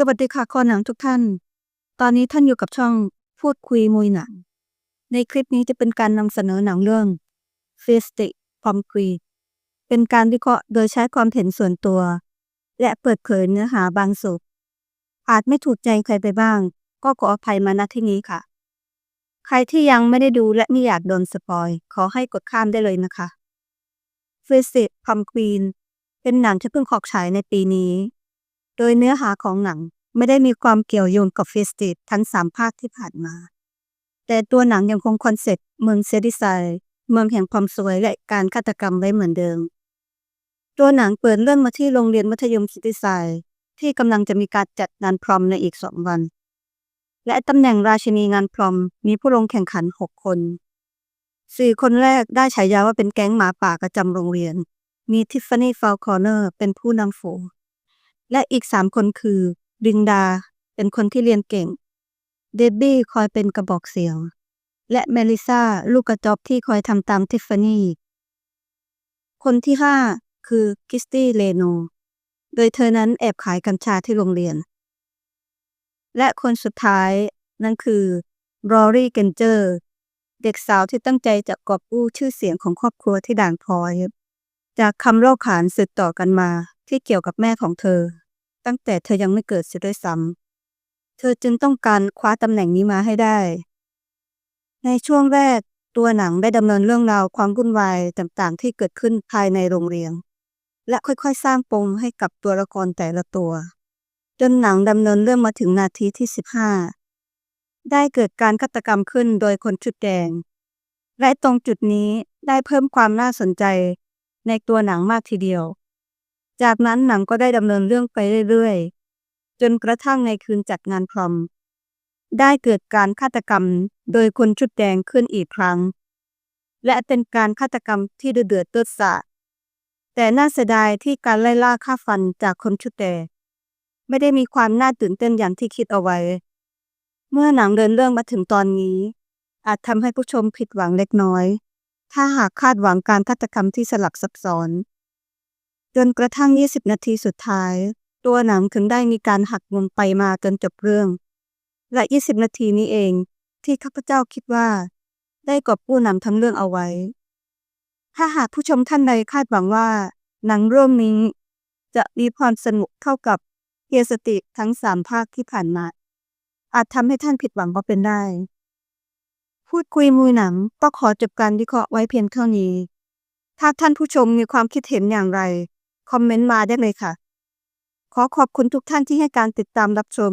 สวัสดีค่ะคอหนังทุกท่าน ตอนนี้ท่านอยู่กับช่องพูดคุยมุยหนัง ในคลิปนี้จะเป็นการนำเสนอหนังเรื่อง f e s t i c o m c r e เป็นการวิเคราะห์โดยใช้ความเห็นส่วนตัว และเปิดเผยเนื้อหาบางส่วนอาจไม่ถูกใจใครไปบ้าง ก็ขออภัยมาณที่นี้ค่ะ ใครที่ยังไม่ได้ดูและไม่อยากโดนสปอย ขอให้กดข้ามได้เลยนะคะ f e s t i c o m c r e เป็นหนังที่เพิ่งออกฉายในปีนี้ โดยเนื้อหาของหนังไม่ได้มีความเกี่ยวโยงกับเฟสติฟทั้งสามภาคที่ผ่านมา แต่ตัวหนังยังคงคอนเซ็ปต์เมืองเซดิไซเมืองแห่งความสวยและการฆาตกรรมไว้เหมือนเดิม ตัวหนังเปิดเรื่องมาที่โรงเรียนมัธยมเซดิไซที่กำลังจะมีการจัดงานพรอมในอีกสองวัน และตำแหน่งราชินีงานพรอมมีผู้ลงแข่งขันหกคนสี่คนแรกได้ฉายาว่าเป็นแก๊งหมาป่าประจำโรงเรียน มีทิฟฟานี่ฟาลคอร์เนอร์เป็นผู้นำฝูง และอีกสามคนคือดิงดา เป็นคนที่เรียนเก่ง เดบบี้คอยเป็นกระบอกเสียง และเมลิซาลูกกระจอบที่คอยทำตามทิฟฟานี่ คนที่ห้าคือคิสตี้เลโน โดยเธอนั้นแอบขายกัญชาที่โรงเรียน และคนสุดท้ายนั่นคือรอรี่เกนเจอร์ เด็กสาวที่ตั้งใจจะกอบกู้ชื่อเสียงของครอบครัวที่ด่านพลอย จากคำเล่าขานสืบต่อกันมา ที่เกี่ยวกับแม่ของเธอ ตั้งแต่เธอยังไม่เกิดเสียด้วยซ้ำเธอจึงต้องการคว้าตำแหน่งนี้มาให้ได้ ในช่วงแรกตัวหนังได้ดำเนินเรื่องราวความวุ่นวายต่างๆ ที่เกิดขึ้นภายในโรงเรียน และค่อยๆ สร้างปมให้กับตัวละครแต่ละตัว จนหนังดำเนินเรื่องมาถึงนาทีที่ 15 ได้เกิดการฆาตกรรมขึ้นโดยคนชุดแดง และตรงจุดนี้ได้เพิ่มความน่าสนใจในตัวหนังมากทีเดียว จากนั้นหนังก็ได้ดำเนินเรื่องไปเรื่อยๆ จนกระทั่งในคืนจัดงานพรอม ได้เกิดการฆาตกรรมโดยคนชุดแดงขึ้นอีกครั้ง และเป็นการฆาตกรรมที่เดือดเลือดสาดแต่น่าเสียดายที่การไล่ล่าฆ่าฟันจากคนชุดแดงไม่ได้มีความน่าตื่นเต้นอย่างที่คิดเอาไว้ เมื่อหนังเดินเรื่องมาถึงตอนนี้ อาจทำให้ผู้ชมผิดหวังเล็กน้อย ถ้าหากคาดหวังการฆาตกรรมที่สลับซับซ้อน จนกระทั่ง 20 นาทีสุดท้าย ตัวหนังถึงได้มีการหักมุมไปมาจนจบเรื่อง และ 20 นาทีนี้เอง ที่ข้าพเจ้าคิดว่า ได้กอบผู้นำทั้งเรื่องเอาไว้ ถ้าหากผู้ชมท่านใดคาดหวังว่า หนังเรื่องนี้ จะมีความสนุกเท่ากับเฮียสติทั้งสามภาคที่ผ่านมา อาจทำให้ท่านผิดหวังก็เป็นได้ พูดคุยมูยหนังก็ขอจบการวิเคราะห์ไว้เพียงเท่านี้ ถ้าท่านผู้ชมมีความคิดเห็นอย่างไร คอมเมนต์มาได้เลยค่ะ ขอขอบคุณทุกท่านที่ให้การติดตามรับชม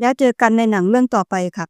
แล้วเจอกันในหนังเรื่องต่อไปค่ะ